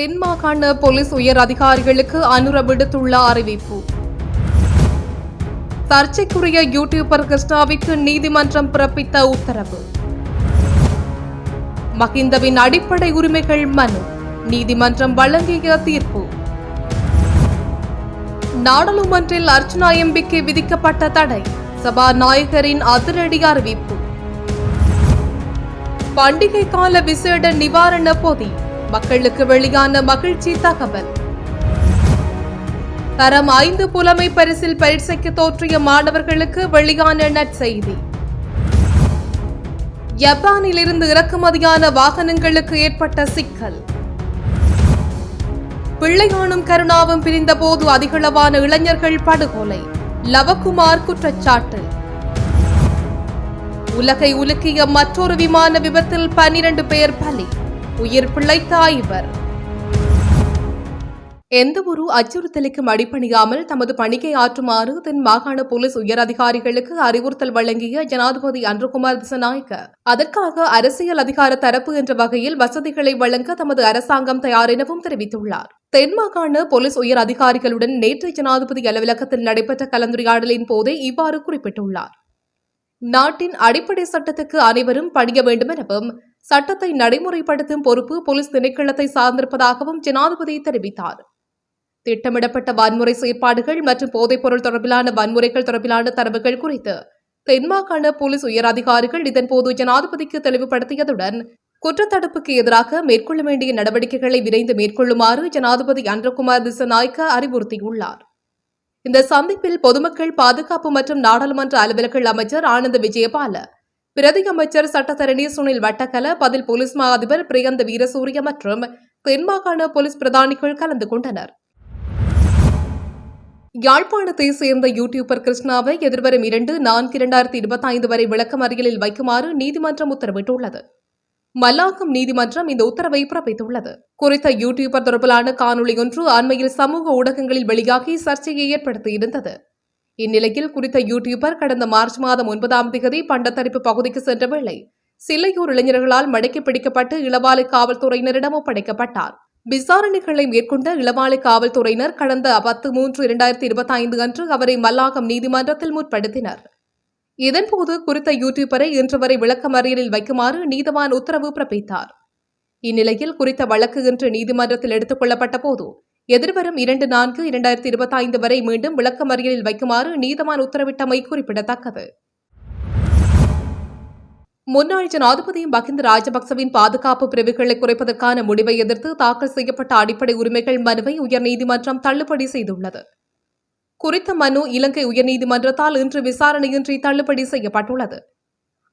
தென் மாகாண போலீஸ் உயர் அதிகாரிகளுக்கு அனுர விடுத்துள்ள அறிவிப்பு. சர்ச்சைக்குரிய யூடியூபர் கிருஷ்ணாவிற்கு நீதிமன்றம் பிறப்பித்த உத்தரவு. மகிந்தவின் அடிப்படை உரிமைகள் மனு. நீதிமன்றம் வழங்கிய தீர்ப்பு. நாடாளுமன்றில் அர்ச்சனா எம்பிக்கு விதிக்கப்பட்ட தடை. சபாநாயகரின் அதிரடி அறிவிப்பு. பண்டிகை கால விசேட நிவாரண பொதி. மக்களுக்கு வெளியான மகிழ்ச்சி தகவல். தரம் ஐந்து புலமை பரிசில் பரீட்சைக்கு தோற்றிய மாணவர்களுக்கு வெளியான நற்செய்தி ஜப்பானில் இருந்து இறக்குமதியான வாகனங்களுக்கு ஏற்பட்ட சிக்கல். பிள்ளையானும் கருணாவும் பிரிந்தபோது அதிகளவான இளைஞர்கள் படுகொலை. லவகுமார் குற்றச்சாட்டு. உலகை உலுக்கிய மற்றொரு விமான விபத்தில் பனிரண்டு பேர் பலி. உயிர் பிழைத்தாய் இவர். எந்த ஒரு அச்சுறுத்தலுக்கும் அடிபணியாமல் தமது பணியை ஆற்றுமாறு தென் மாகாண போலீஸ் உயர் அதிகாரிகளுக்கு அறிவுறுத்தல் வழங்கிய ஜனாதிபதி அன்றுகுமார் திசநாயக்க. அதற்காக அரசியல் அதிகார தரப்பு என்ற வகையில் வசதிகளை வழங்க தமது அரசாங்கம் தயார் எனவும் தெரிவித்துள்ளார். தென் மாகாண போலீஸ் உயர் அதிகாரிகளுடன் நேற்று ஜனாதிபதி அலுவலகத்தில் நடைபெற்ற கலந்துரையாடலின் போதே இவ்வாறு குறிப்பிட்டுள்ளார். நாட்டின் அடிப்படை சட்டத்துக்கு அனைவரும் பணிய வேண்டும் எனவும் சட்டத்தை நடைமுறைப்படுத்தும் பொறுப்பு போலீஸ் திணைக்களத்தை சார்ந்திருப்பதாகவும் ஜனாதிபதி தெரிவித்தார். திட்டமிடப்பட்ட வன்முறை செயற்பாடுகள் மற்றும் போதைப்பொருள் தொடர்பிலான வன்முறைகள் தொடர்பிலான தரவுகள் குறித்து தென்மாகாண போலீஸ் உயர் அதிகாரிகள் இதன்போது ஜனாதிபதிக்கு தெளிவுபடுத்தியதுடன் குற்றத்தடுப்புக்கு எதிராக மேற்கொள்ள வேண்டிய நடவடிக்கைகளை விரைந்து மேற்கொள்ளுமாறு ஜனாதிபதி அன்றகுமார் திசநாயக்க அறிவுறுத்தியுள்ளார். இந்த சந்திப்பில் பொதுமக்கள் பாதுகாப்பு மற்றும் நாடாளுமன்ற அலுவலர்கள் அமைச்சர் ஆனந்த விஜயபால பிரதி அமைச்சர் சட்டத்தரணி சுனில் வட்டக்கல பதில் போலீஸ் மா அதிபர் பிரியந்த வீரசூரிய மற்றும் தென்மாகாண போலீஸ் பிரதானிகள் கலந்து கொண்டனர். யாழ்ப்பாணத்தை சேர்ந்த யூடியூபர் கிருஷ்ணாவை எதிர்வரும் இரண்டு நான்கு இரண்டாயிரத்தி இருபத்தி ஐந்து வரை விளக்கமறியலில் வைக்குமாறு நீதிமன்றம் உத்தரவிட்டுள்ளது. மல்லாக்கம் நீதிமன்றம் இந்த உத்தரவை பிறப்பித்துள்ளது. குறித்த யூடியூபர் தொடர்பிலான காணொளி ஒன்று அண்மையில் சமூக ஊடகங்களில் வெளியாகி சர்ச்சையை ஏற்படுத்தியிருந்தது. இந்நிலையில் குறித்த யூடியூபர் கடந்த மார்ச் மாதம் ஒன்பதாம் தேதி பண்டத்தரிப்பு பகுதிக்கு சென்ற வேளை சில்லையூர் இளைஞர்களால் மடக்கி பிடிக்கப்பட்டு இளவாலை காவல்துறையினரிடம் ஒப்படைக்கப்பட்டார். விசாரணைகளை மேற்கொண்ட இளவாலை காவல்துறையினர் கடந்த பத்து மூன்று இரண்டாயிரத்தி இருபத்தி ஐந்து அன்று அவரை மல்லாகம் நீதிமன்றத்தில் முற்படுத்தினர். இதன்போது குறித்த யூடியூபரை இன்று வரை விளக்கமறியலில் வைக்குமாறு நீதவான் உத்தரவு பிறப்பித்தார். இந்நிலையில் குறித்த வழக்கு இன்று நீதிமன்றத்தில் எடுத்துக் கொள்ளப்பட்ட போது எதிர்வரும் இரண்டு நான்கு இரண்டாயிரத்தி இருபத்தி ஐந்து வரை மீண்டும் விளக்கமறியலில் வைக்குமாறு நீதவான் உத்தரவிட்டமை குறிப்பிடத்தக்கது. முன்னாள் ஜனாதிபதி மகிந்த ராஜபக்சவின் பாதுகாப்பு பிரிவுகளை குறைப்பதற்கான முடிவை எதிர்த்து தாக்கல் செய்யப்பட்ட அடிப்படை உரிமைகள் மனுவை உயர்நீதிமன்றம் தள்ளுபடி செய்துள்ளது. குறித்த மனு இலங்கை உயர்நீதிமன்றத்தால் இன்று விசாரணையின்றி தள்ளுபடி செய்யப்பட்டுள்ளது.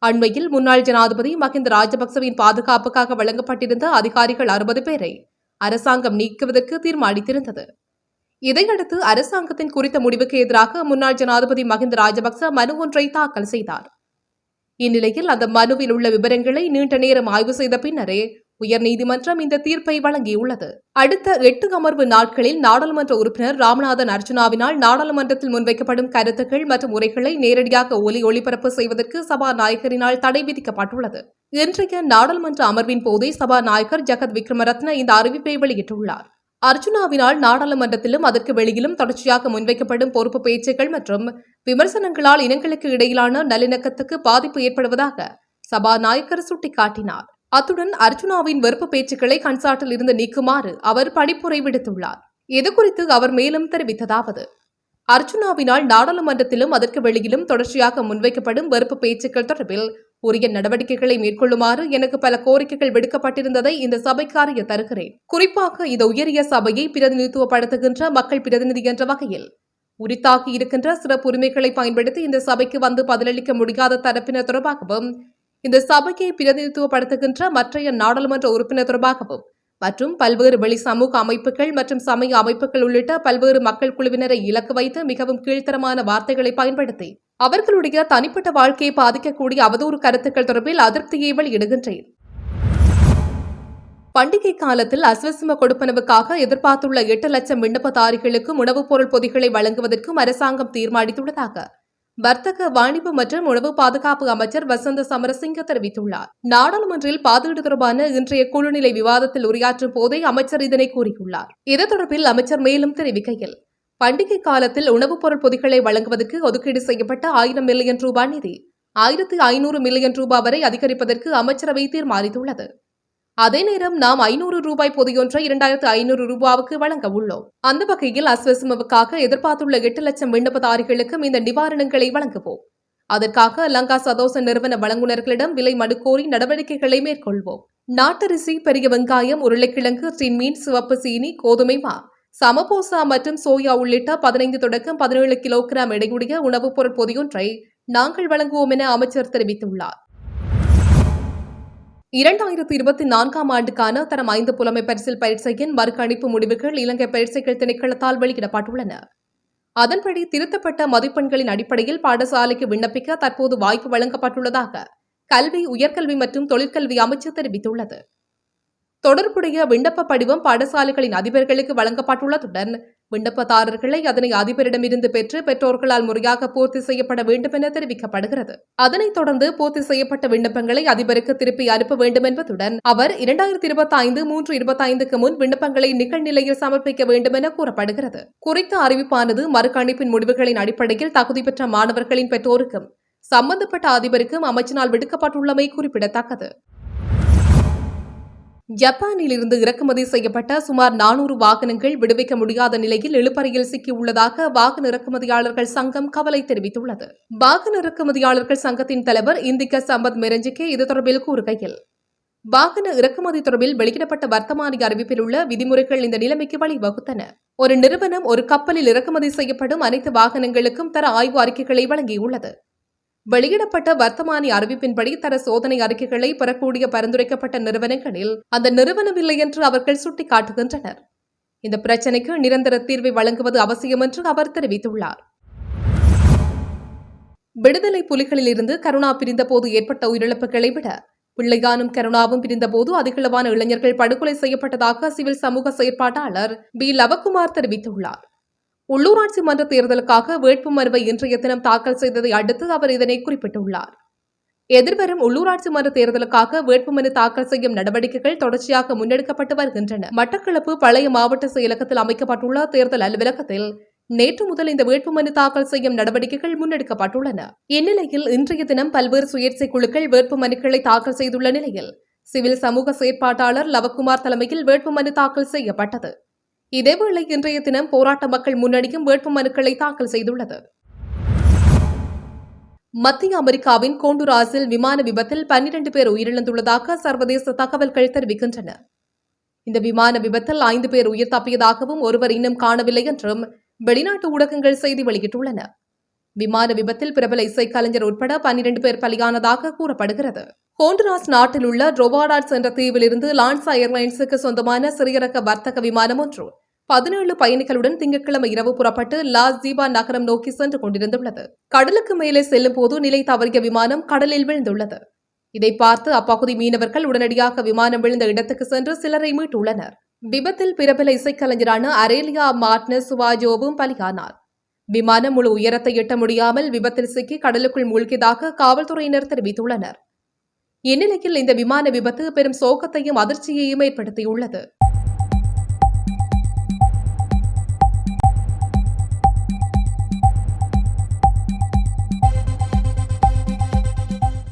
அண்மையில் முன்னாள் ஜனாதிபதி மகிந்த ராஜபக்சவின் பாதுகாப்புக்காக வழங்கப்பட்டிருந்த அதிகாரிகள் அறுபது பேரை அரசாங்கம் நீக்குவதற்கு தீர்மானித்திருந்தது. இதையடுத்து அரசாங்கத்தின் குறித்த முடிவுக்கு எதிராக முன்னாள் ஜனாதிபதி மகிந்த ராஜபக்ச மனு ஒன்றை தாக்கல் செய்தார். இந்நிலையில் அந்த மனுவில் உள்ள விவரங்களை நீண்ட நேரம் ஆய்வு செய்த பின்னரே உயர்நீதிமன்றம் இந்த தீர்ப்பை வழங்கியுள்ளது. அடுத்த எட்டு அமர்வு நாட்களில் நாடாளுமன்ற உறுப்பினர் ராமநாதன் அர்ஜுனாவினால் நாடாளுமன்றத்தில் முன்வைக்கப்படும் கருத்துக்கள் மற்றும் உரைகளை நேரடியாக ஒலி ஒளிபரப்பு செய்வதற்கு சபாநாயகரினால் தடை விதிக்கப்பட்டுள்ளது. இன்றைய நாடாளுமன்ற அமர்வின் போதே சபாநாயகர் ஜெகத் விக்ரமரத்ன இந்த அறிவிப்பை வெளியிட்டுள்ளார். அர்ஜுனாவினால் நாடாளுமன்றத்திலும் அதற்கு வெளியிலும் தொடர்ச்சியாக முன்வைக்கப்படும் பொறுப்பு பேச்சுக்கள் மற்றும் விமர்சனங்களால் இனங்களுக்கு இடையிலான நல்லிணக்கத்துக்கு பாதிப்பு ஏற்படுவதாக சபாநாயகர் சுட்டிக்காட்டினார். அத்துடன் அர்ஜுனாவின் வெறுப்பு பேச்சுக்களை கன்சாட்டில் இருந்து நீக்குமாறு அவர் பணிப்புரை விடுத்துள்ளார். இதுகுறித்து அவர் மேலும் தெரிவித்ததாவது அர்ஜுனாவினால் நாடாளுமன்றத்திலும் அதற்கு வெளியிலும் தொடர்ச்சியாக முன்வைக்கப்படும் வெறுப்பு பேச்சுக்கள் தொடர்பில் உரிய நடவடிக்கைகளை மேற்கொள்ளுமாறு எனக்கு பல கோரிக்கைகள் விடுக்கப்பட்டிருந்ததை இந்த சபைக்கு அறிய தருகிறேன். குறிப்பாக இந்த உயரிய சபையை பிரதிநிதித்துவப்படுத்துகின்ற மக்கள் பிரதிநிதி என்ற வகையில் உரித்தாகி இருக்கின்ற சிறப்பு உரிமைகளை பயன்படுத்தி இந்த சபைக்கு வந்து பதிலளிக்க முடியாத தரப்பினர் தொடர்பாகவும் இந்த சபையை பிரதிநிதித்துவப்படுத்துகின்ற மற்றைய நாடாளுமன்ற உறுப்பினர் தொடர்பாகவும் மற்றும் பல்வேறு வெளி சமூக அமைப்புகள் மற்றும் சமய அமைப்புகள் உள்ளிட்ட பல்வேறு மக்கள் குழுவினரை இலக்கு வைத்து மிகவும் கீழ்த்தரமான வார்த்தைகளை பயன்படுத்தி அவர்களுடைய தனிப்பட்ட வாழ்க்கையை பாதிக்கக்கூடிய அவதூறு கருத்துக்கள் தொடர்பில் அதிருப்தியை வெளியிடுகின்றேன். பண்டிகை காலத்தில் அஸ்வசிம கொடுப்பனவுக்காக எதிர்பார்த்துள்ள எட்டு லட்சம் விண்ணப்பதாரிகளுக்கும் உணவுப் பொருள் பொதிகளை வழங்குவதற்கும் அரசாங்கம் தீர்மானித்துள்ளதாக வர்த்தக வாணிப மற்றும் உணவு பாதுகாப்பு அமைச்சர் வசந்த சமரசிங்க தெரிவித்துள்ளார். நாடாளுமன்றில் பாதுகாடு தொடர்பான இன்றைய குழுநிலை விவாதத்தில் உரையாற்றும் போதே அமைச்சர் இதனை கூறியுள்ளார். இது தொடர்பில் அமைச்சர் மேலும் தெரிவிக்கையில் பண்டிகை காலத்தில் உணவுப் பொருள் பொதிகளை வழங்குவதற்கு ஒதுக்கீடு செய்யப்பட்ட ஆயிரம் மில்லியன் ரூபாய் நிதி ஆயிரத்து ஐநூறு மில்லியன் ரூபாய் வரை அதிகரிப்பதற்கு அமைச்சரவை தீர்மானித்துள்ளது. அதே நேரம் நாம் ஐநூறு ரூபாய் பொதியொன்றை இரண்டாயிரத்து ஐநூறு ரூபாவுக்கு வழங்க உள்ளோம். அந்த வகையில் அஸ்வசுமவுக்காக எதிர்பார்த்துள்ள எட்டு லட்சம் விண்ணப்பதாரிகளுக்கும் இந்த நிவாரணங்களை வழங்குவோம். அதற்காக லங்கா சதோச நிறுவன வழங்குநர்களிடம் விலை மனுக்கோரி நடவடிக்கைகளை மேற்கொள்வோம். நாட்டரிசி பெரிய வெங்காயம் உருளைக்கிழங்கு சின்மீன் சிவப்பு சீனி கோதுமை மா சமபோசா மற்றும் சோயா உள்ளிட்ட பதினைந்து தொடக்கம் பதினேழு கிலோகிராம் எடையுடைய உணவுப் பொருள் பொதியொன்றை நாங்கள் வழங்குவோம் என அமைச்சர் தெரிவித்துள்ளார். இரண்டாயிரத்தி இருபத்தி நான்காம் ஆண்டுக்கான தரம் ஐந்து புலமை பரிசில் பரீட்சையின் மறுக்கணிப்பு முடிவுகள் இலங்கை பரீட்சைகள் திணைக்களத்தால் வெளியிடப்பட்டுள்ளன. அதன்படி திருத்தப்பட்ட மதிப்பெண்களின் அடிப்படையில் பாடசாலைக்கு விண்ணப்பிக்க தற்போது வாய்ப்பு வழங்கப்பட்டுள்ளதாக கல்வி உயர்கல்வி மற்றும் தொழிற்கல்வி அமைச்சர் தெரிவித்துள்ளது. தொடர்புடைய விண்ணப்ப படிவம் பாடசாலைகளின் அதிபர்களுக்கு வழங்கப்பட்டுள்ளதுடன் விண்ணப்பதாரர்களை அதனை அதிபரிடமிருந்து பெற்று பெற்றோர்களால் முறையாக பூர்த்தி செய்யப்பட வேண்டும் என தெரிவிக்கப்படுகிறது. அதனைத் தொடர்ந்து பூர்த்தி செய்யப்பட்ட விண்ணப்பங்களை அதிபருக்கு திருப்பி அனுப்ப வேண்டும் என்பதுடன் அவர் இரண்டாயிரத்தி இருபத்தி ஐந்து மூன்று இருபத்தி ஐந்துக்கு முன் விண்ணப்பங்களை நிகழ்நிலையில் சமர்ப்பிக்க வேண்டும் என கூறப்படுகிறது. குறித்த அறிவிப்பானது மறுக்கணிப்பின் முடிவுகளின் அடிப்படையில் தகுதி பெற்ற மாணவர்களின் பெற்றோருக்கும் சம்பந்தப்பட்ட அதிபருக்கும் அமைச்சினால் விடுக்கப்பட்டுள்ளமை குறிப்பிடத்தக்கது. ஜப்பானில் இருந்து இறக்குமதி செய்யப்பட்ட சுமார் நானூறு வாகனங்கள் விடுவிக்க முடியாத நிலையில் இழுப்பறையில் சிக்கியுள்ளதாக வாகன இறக்குமதியாளர்கள் சங்கம் கவலை தெரிவித்துள்ளது. வாகன இறக்குமதியாளர்கள் சங்கத்தின் தலைவர் இந்திக சம்பத் மெரஞ்சிக்கே இது தொடர்பில் கூறுகையில் வாகன இறக்குமதி தொடர்பில் வெளியிடப்பட்ட வர்த்தமானி அறிவிப்பில் உள்ள விதிமுறைகள் இந்த நிலைமைக்கு வழிவகுத்தன. ஒரு நிறுவனம் ஒரு கப்பலில் இறக்குமதி செய்யப்படும் அனைத்து வாகனங்களுக்கும் தர ஆய்வு அறிக்கைகளை வழங்கியுள்ளது. வெளியிடப்பட்ட வர்த்தமானி அறிவிப்பின்படி தர சோதனை அறிக்கைகளை பெறக்கூடிய பரிந்துரைக்கப்பட்ட நிறுவனங்களில் அந்த நிறுவனம் இல்லை என்று அவர்கள் சுட்டிக்காட்டுகின்றனர். இந்த பிரச்சினைக்கு நிரந்தர தீர்வை வழங்குவது அவசியம் என்று அவர் தெரிவித்துள்ளார். விடுதலை புலிகளில் இருந்து கருணா பிரிந்தபோது ஏற்பட்ட உயிரிழப்புகளை விட பிள்ளையானும் கருணாவும் பிரிந்தபோது அதிகளவான இளைஞர்கள் படுகொலை செய்யப்பட்டதாக சிவில் சமூக செயற்பாட்டாளர் பி. லவகுமார் தெரிவித்துள்ளார். உள்ளூராட்சி மன்ற தேர்தலுக்காக வேட்புமனுவை இன்றைய தினம் தாக்கல் செய்ததை அடுத்து அவர் இதனை குறிப்பிட்டுள்ளார். எதிர்வரும் உள்ளூராட்சி மன்ற தேர்தலுக்காக வேட்புமனு தாக்கல் செய்யும் நடவடிக்கைகள் தொடர்ச்சியாக முன்னெடுக்கப்பட்டு வருகின்றன. மட்டக்களப்பு பழைய மாவட்ட செயலகத்தில் அமைக்கப்பட்டுள்ள தேர்தல் அலுவலகத்தில் நேற்று முதல் இந்த வேட்புமனு தாக்கல் செய்யும் நடவடிக்கைகள் முன்னெடுக்கப்பட்டுள்ளன. இந்நிலையில் இன்றைய தினம் பல்வேறு சுயேட்சை குழுக்கள் வேட்புமனுக்களை தாக்கல் செய்துள்ள நிலையில் சிவில் சமூக செயற்பாட்டாளர் லவக்குமார் தலைமையில் வேட்புமனு தாக்கல் செய்யப்பட்டது. இதேவேளை இன்றைய தினம் போராட்ட மக்கள் முன்னணியும் வேட்புமனுக்களை தாக்கல் செய்துள்ளது. மத்திய அமெரிக்காவின் கோண்டுராஸில் விமான விபத்தில் பன்னிரண்டு பேர் உயிரிழந்துள்ளதாக சர்வதேச தகவல்கள் தெரிவிக்கின்றன. இந்த விமான விபத்தில் ஐந்து பேர் உயிர் தப்பியதாகவும் ஒருவர் இன்னும் காணவில்லை என்றும் வெளிநாட்டு ஊடகங்கள் செய்தி வெளியிட்டுள்ளன. விமான விபத்தில் பிரபல இசைக்கலைஞர் உட்பட பன்னிரண்டு பேர் பலியானதாக கூறப்படுகிறது. ஹோண்டுராஸ் நாட்டில் உள்ள ட்ரோவாடாட்ஸ் என்ற தீவிலிருந்து லான்சா ஏர்லைன்ஸுக்கு சொந்தமான சிறியரக வர்த்தக விமானம் ஒன்று. பதினேழு பயணிகளுடன் திங்கட்கிழமை இரவு புறப்பட்டு லாஸ் ஜீபா நகரம் நோக்கி சென்று கொண்டிருந்துள்ளது. கடலுக்கு மேலே செல்லும் போது நிலை தவறிய விமானம் கடலில் விழுந்துள்ளது. இதை பார்த்து அப்பகுதி மீனவர்கள் உடனடியாக விமானம் விழுந்த இடத்துக்கு சென்று சிலரை மீட்டுள்ளனர். விபத்தில் பிரபல இசைக்கலைஞரான அரேலியா மார்ட்னஸ் சுவாஜோவும் பலியானார். விமானம் முழு உயரத்தை எட்ட முடியாமல் விபத்தில் சிக்கி கடலுக்குள் மூழ்கியதாக காவல்துறையினர் தெரிவித்துள்ளனர். இந்நிலையில் இந்த விமான விபத்து பெரும் சோகத்தையும் அதிர்ச்சியையும் ஏற்படுத்தியுள்ளது.